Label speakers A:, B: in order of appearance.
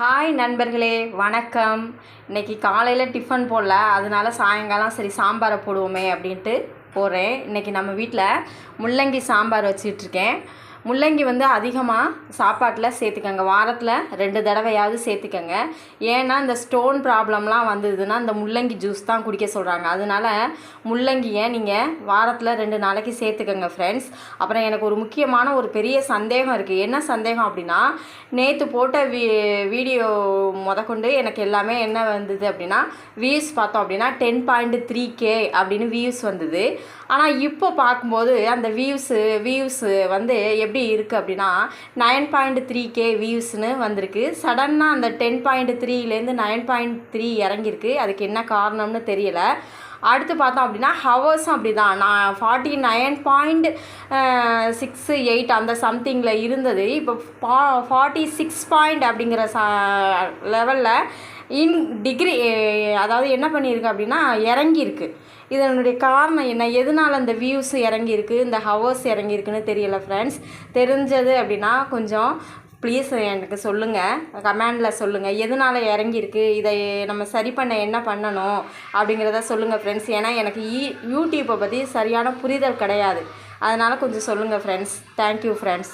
A: Hi நண்பர்களே. வணக்கம். இன்னைக்கு காலையில் டிஃபன் போடல. அதனால சாயங்காலம் சரி சாம்பாரை போடுவோமே அப்படின்ட்டு போடுறேன் இன்னைக்கு நம்ம வீட்டில் முள்ளங்கி சாம்பார் வச்சிட்ருக்கேன் முள்ளங்கி வந்து அதிகமாக சாப்பாட்டில் சேர்த்துக்கங்க. வாரத்தில் ரெண்டு தடவையாவது சேர்த்துக்கங்க. ஏன்னா இந்த ஸ்டோன் ப்ராப்ளம்லாம் வந்ததுன்னா இந்த முள்ளங்கி ஜூஸ் தான் குடிக்க சொல்கிறாங்க அதனால முள்ளங்கியை நீங்கள் வாரத்தில் ரெண்டு நாளைக்கு சேர்த்துக்கங்க ஃப்ரெண்ட்ஸ் அப்புறம் எனக்கு ஒரு முக்கியமான ஒரு பெரிய சந்தேகம் இருக்குது என்ன சந்தேகம் அப்படின்னா நேற்று போட்ட வீ வீடியோ முதற்கொண்டு எனக்கு எல்லாமே என்ன வந்தது அப்படின்னா வியூஸ் பார்த்தோம் அப்படின்னா டென் பாயிண்ட் த்ரீ கே அப்படின்னு வியூஸ் வந்தது. ஆனால் இப்போ பார்க்கும்போது அந்த வியூஸு வியூஸு வந்து எப்படி இருக்குது அப்படின்னா நைன் பாயிண்ட் த்ரீ கே வியூஸ்னு வந்திருக்கு. சடன்னாக அந்த டென் பாயிண்ட் த்ரீலேருந்து நைன் பாயிண்ட் த்ரீ இறங்கியிருக்கு அதுக்கு என்ன காரணம்னு தெரியலை. அடுத்து பார்த்தோம் அப்படின்னா ஹவர்ஸும் அப்படி தான் நான் forty nine point six eight அந்த சம்திங்கில் இருந்தது. இப்போ ஃபா ஃபார்ட்டி சிக்ஸ் பாயிண்ட் அப்படிங்கிற ச லெவலில் இன் டிகிரி அதாவது என்ன பண்ணியிருக்கு அப்படின்னா இறங்கியிருக்கு. இதனுடைய காரணம் என்ன? எதனால் அந்த வியூஸ் இறங்கியிருக்கு? இந்த ஹவர்ஸ் இறங்கியிருக்குன்னு தெரியல ஃப்ரெண்ட்ஸ் தெரிஞ்சது அப்படின்னா கொஞ்சம் ப்ளீஸ் எனக்கு சொல்லுங்கள் கமெண்டில் சொல்லுங்கள் எதனால் இறங்கியிருக்கு? இதை நம்ம சரி பண்ண என்ன பண்ணணும்? அப்படிங்கிறத சொல்லுங்கள் ஃப்ரெண்ட்ஸ் ஏன்னா எனக்கு ஈ யூடியூப்பை பற்றி சரியான புரிதல் கிடையாது. அதனால் கொஞ்சம் சொல்லுங்கள் ஃப்ரெண்ட்ஸ் தேங்க்யூ ஃப்ரெண்ட்ஸ்